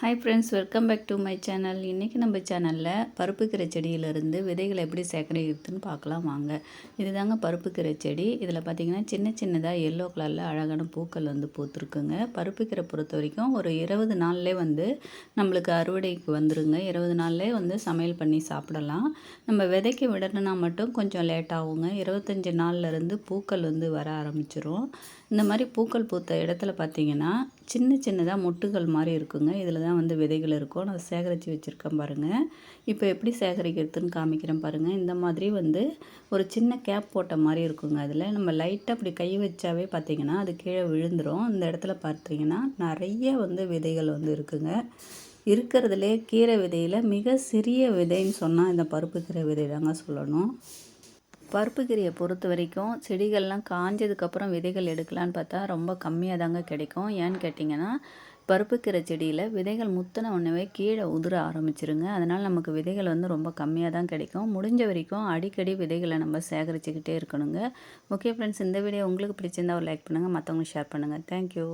Hi friends welcome back to my channel இன்றைக்கி நம்ம சேனலில் பருப்பு கீரை செடியிலேருந்து விதைகளை எப்படி சேகரிக்கிறதுன்னு பார்க்கலாம் வாங்க. இதுதாங்க பருப்பு கீரை செடி. இதில் பார்த்திங்கன்னா சின்ன சின்னதாக எல்லோ கலரில் அழகான பூக்கள் வந்து பூத்துருக்குங்க. பருப்பு பொறுத்த வரைக்கும் ஒரு இருபது நாள்லேயே வந்து நம்மளுக்கு அறுவடைக்கு வந்துருங்க. இருபது நாள்லேயே வந்து சமையல் பண்ணி சாப்பிடலாம். நம்ம விதைக்கு விடணும்னா மட்டும் கொஞ்சம் லேட் ஆகுங்க. இருபத்தஞ்சி நாள்லேருந்து பூக்கள் வந்து வர ஆரம்பிச்சிரும். இந்த மாதிரி பூக்கள் பூத்த இடத்துல பார்த்திங்கன்னா சின்ன சின்னதாக மொட்டுகள் மாதிரி இருக்குங்க. இதில் தான் வந்து விதைகள் இருக்கும். நான் சேகரித்து வச்சுருக்கேன் பாருங்கள் இப்போ எப்படி சேகரிக்கிறதுன்னு காமிக்கிறேன் பாருங்கள் இந்த மாதிரி வந்து ஒரு சின்ன கேப் போட்ட மாதிரி இருக்குங்க அதில். நம்ம லைட்டாக அப்படி கை வச்சாவே பார்த்திங்கன்னா அது கீழே விழுந்துடும் இந்த இடத்துல பார்த்தீங்கன்னா நிறைய வந்து விதைகள் வந்து இருக்குங்க. இருக்கிறதுலே கீரை விதையில் மிக சிறிய விதைன்னு சொன்னால் இந்த பருப்பு கீரை விதை தாங்க சொல்லணும். பருப்பு கீரையை பொறுத்த வரைக்கும் செடிகள்லாம் காஞ்சதுக்கப்புறம் விதைகள் எடுக்கலான்னு பார்த்தா ரொம்ப கம்மியாக தாங்க கிடைக்கும். ஏன்னு கேட்டிங்கன்னா பருப்பு கீரை செடியில் விதைகள் முத்தின உடனே கீழே உதிர ஆரம்பிச்சிருங்க. அதனால் நமக்கு விதைகள் வந்து ரொம்ப கம்மியாக தான் கிடைக்கும். முடிஞ்ச வரைக்கும் அடிக்கடி விதைகளை நம்ம சேகரிச்சுக்கிட்டே இருக்கணுங்க. ஓகே ஃப்ரெண்ட்ஸ் இந்த வீடியோ உங்களுக்கு பிடிச்சிருந்தா ஒரு லைக் பண்ணுங்கள் மற்றவங்களுக்கு ஷேர் பண்ணுங்கள் தேங்க்யூ